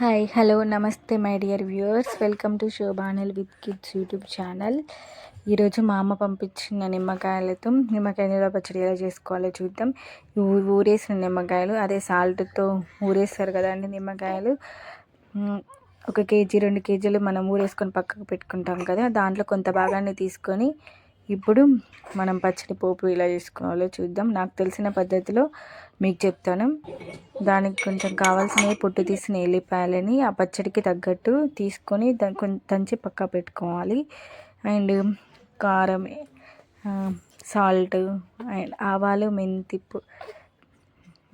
Hi hello namaste my dear viewers welcome to శోభానల్ with kids YouTube channel ఈరోజు మా అమ్మ పంపించిన నిమ్మకాయలతో నిమ్మకాయల పచ్చడి ఎలా చేసుకోవాలో చూద్దాం. ఊరేసిన నిమ్మకాయలు అదే సాల్ట్తో ఊరేస్తారు కదండి నిమ్మకాయలు. ఒక కేజీ రెండు కేజీలు మనం ఊరేసుకొని పక్కకు పెట్టుకుంటాం కదా దాంట్లో కొంత భాగాన్ని తీసుకొని ఇప్పుడు మనం పచ్చడి పోపు ఎలా చేసుకోవాలో చూద్దాం. నాకు తెలిసిన పద్ధతిలో మీకు చెప్తాను. దానికి కొంచెం కావాల్సినవి పొట్టు తీసిన ఎల్లిపాయలని ఆ పచ్చడికి తగ్గట్టు తీసుకొని దంచి పక్క పెట్టుకోవాలి. అండ్ కారం సాల్ట్ అండ్ ఆవాలు మెంతి పొ-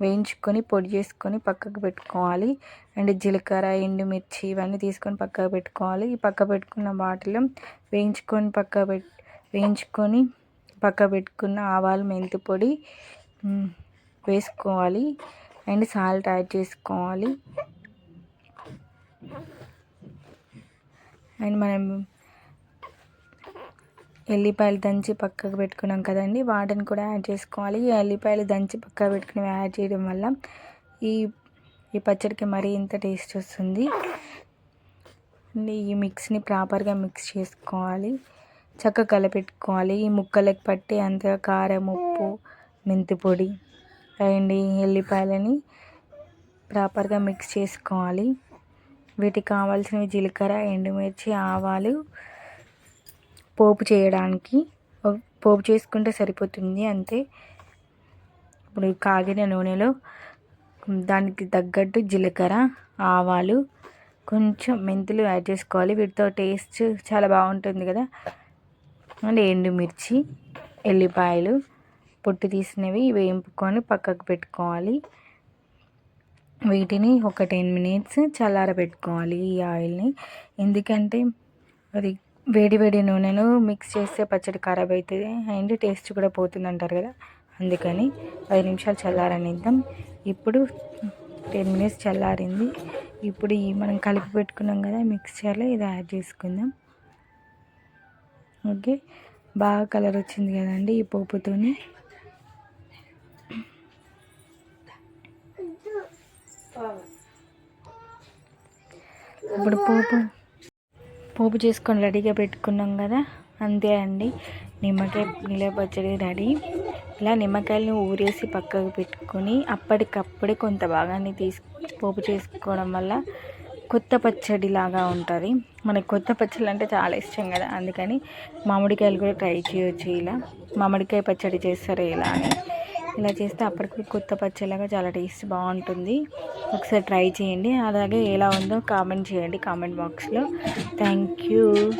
వేయించుకొని పొడి చేసుకొని పక్కకు పెట్టుకోవాలి. అండ్ జీలకర్ర ఎండుమిర్చి ఇవన్నీ తీసుకొని పక్కకు పెట్టుకోవాలి. ఈ పక్క పెట్టుకున్న వాటిలో వేయించుకొని పక్క పెట్ వేయించుకొని పక్క పెట్టుకున్న ఆవాలు మెంతి పొడి వేసుకోవాలి. అండ్ సాల్ట్ యాడ్ చేసుకోవాలి. అండ్ మనం ఎల్లిపాయలు దంచి పక్కకు పెట్టుకున్నాం కదండి వాటిని కూడా యాడ్ చేసుకోవాలి. ఈ ఎల్లిపాయలు దంచి పక్కకు పెట్టుకుని యాడ్ చేయడం వల్ల ఈ ఈ పచ్చడికి మరీ ఇంత టేస్ట్ వస్తుంది. అండ్ ఈ మిక్స్ని ప్రాపర్గా మిక్స్ చేసుకోవాలి. చక్కగా కలపెట్టుకోవాలి. ఈ ముక్కలకు పట్టి అంత కారం ఉప్పు మెంతి పొడి అండ్ ఈ ఎల్లిపాయలని ప్రాపర్గా మిక్స్ చేసుకోవాలి. వీటికి కావాల్సినవి జీలకర్ర ఎండుమిర్చి ఆవాలు పోపు చేయడానికి. పోపు చేసుకుంటే సరిపోతుంది. అంతే. ఇప్పుడు కాగిన నూనెలో దానికి తగ్గట్టు జీలకర్ర ఆవాలు కొంచెం మెంతులు యాడ్ చేసుకోవాలి. వీటితో టేస్ట్ చాలా బాగుంటుంది కదా. అండ్ ఎండుమిర్చి ఎల్లిపాయలు పొట్టు తీసినవి వేయింపుకొని పక్కకు పెట్టుకోవాలి. వీటిని ఒక టెన్ మినిట్స్ చల్లారబెట్టుకోవాలి ఈ ఆయిల్ని. ఎందుకంటే అది వేడి వేడి నూనెను మిక్స్ చేస్తే పచ్చడి ఖరాబ్ అవుతుంది అండ్ టేస్ట్ కూడా పోతుంది అంటారు కదా. అందుకని పది నిమిషాలు చల్లారనిద్దాం. ఇప్పుడు టెన్ మినిట్స్ చల్లారింది. ఇప్పుడు ఈ మనం కలిపి పెట్టుకున్నాం కదా మిక్స్చర్లో ఇది యాడ్ చేసుకుందాం. ఓకే. బాగా కలర్ వచ్చింది కదండి ఈ పోపుతోని. ఇప్పుడు పోపు పోపు చేసుకొని రెడీగా పెట్టుకున్నాం కదా అంతే అండి. నిమ్మకాయ నీళ్ళ పచ్చడి రెడీ. ఇలా నిమ్మకాయలను ఊరేసి పక్కకు పెట్టుకొని అప్పటికప్పుడే కొంత భాగాన్ని తీసి పోపు చేసుకోవడం వల్ల కొత్త పచ్చడి లాగా ఉంటుంది. మనకి కొత్త పచ్చడి అంటే చాలా ఇష్టం కదా అందుకని మామిడికాయలు కూడా ట్రై చేయొచ్చు ఇలా. మామిడికాయ పచ్చడి చేస్తారు ఇలా అని. ఇలా చేస్తే అప్పటికి కొత్త పచ్చడిలాగా చాలా టేస్ట్ బాగుంటుంది. ఒకసారి ట్రై చేయండి. అలాగే ఎలా ఉందో కామెంట్ చేయండి కామెంట్ బాక్స్లో. Thank you.